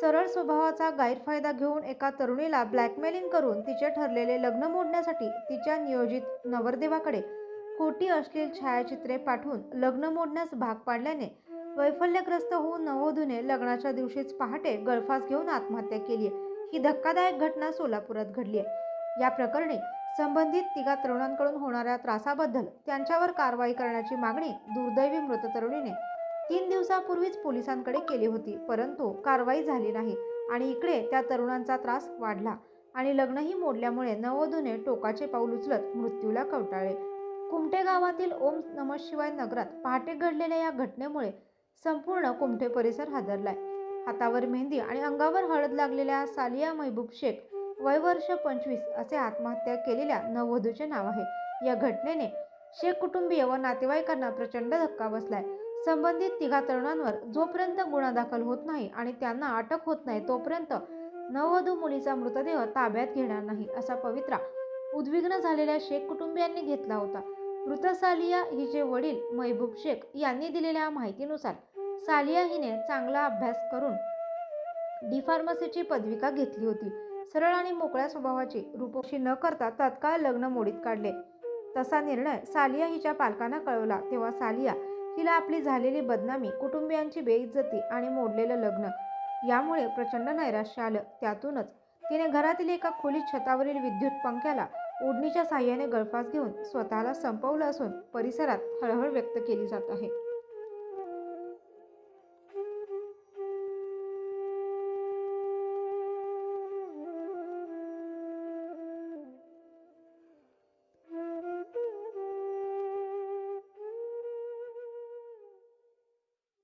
सरळ स्वभावाचा गैरफायदा घेऊन एका तरुणीला ब्लॅकमेलिंग करून तिचे ठरलेले लग्न मोडण्यासाठी तिच्या नियोजित नवरदेवाकडे खोटी अश्लील छायाचित्रे पाठवून लग्न मोडण्यास भाग पाडल्याने वैफल्यग्रस्त होऊन नवोधूने लग्नाच्या दिवशीच पहाटे गळफास घेऊन आत्महत्या केली आहे. ही धक्कादायक घटना सोलापुरात घडली आहे. या प्रकरणी संबंधित तिघा तरुणांकडून होणाऱ्या त्रासाबद्दल त्यांच्यावर कारवाई करण्याची मागणी दुर्दैवी मृत तरुणीने तीन दिवसापूर्वीच पोलिसांकडे केली होती परंतु कारवाई झाली नाही आणि इकडे त्या तरुणांचा त्रास वाढला आणि लग्नही मोडल्यामुळे नववधूने टोकाचे पाऊल उचलत मृत्यूला कवटाळले कुमटे गावातील ओम नम शिवाय नगरात पहाटे घडलेल्या या घटनेमुळे संपूर्ण कुमटे परिसर हादरलाय. हातावर मेहंदी आणि अंगावर हळद लागलेल्या सालिया महबूब शेख वय वर्ष पंचवीस असे आत्महत्या केलेल्या नववधूचे नाव आहे. या घटनेने शेख कुटुंबीय व नातेवाईकांना प्रचंड धक्का बसलाय. संबंधित तिघा तरुणांवर जोपर्यंत गुन्हा दाखल होत नाही आणि त्यांना अटक होत नाही तोपर्यंत नववधू मुलीचा मृतदेह ताब्यात घेणार नाही असा पवित्रा उद्विग्न झालेल्या शेख कुटुंबियांनी घेतला होता. मृत सालिया हिचे वडील महबूब शेख यांनी दिलेल्या माहितीनुसार सालिया हिने चांगला अभ्यास करून डी फार्मसीची पदविका घेतली होती. सरळ आणि मोकळ्या स्वभावाची रूपोशी न करता तत्काळ लग्न मोडीत काढले. तसा निर्णय सालिया हिच्या पालकांना कळवला. तेव्हा सालिया तिला आपली झालेली बदनामी कुटुंबियांची बेइज्जती आणि मोडलेलं लग्न यामुळे प्रचंड नैराश्य आलं. त्यातूनच तिने घरातील एका खोलीत छतावरील विद्युत पंख्याला ओढणीच्या साह्याने गळफास घेऊन स्वतःला संपवलं असून परिसरात हळहळ व्यक्त केली जात आहे.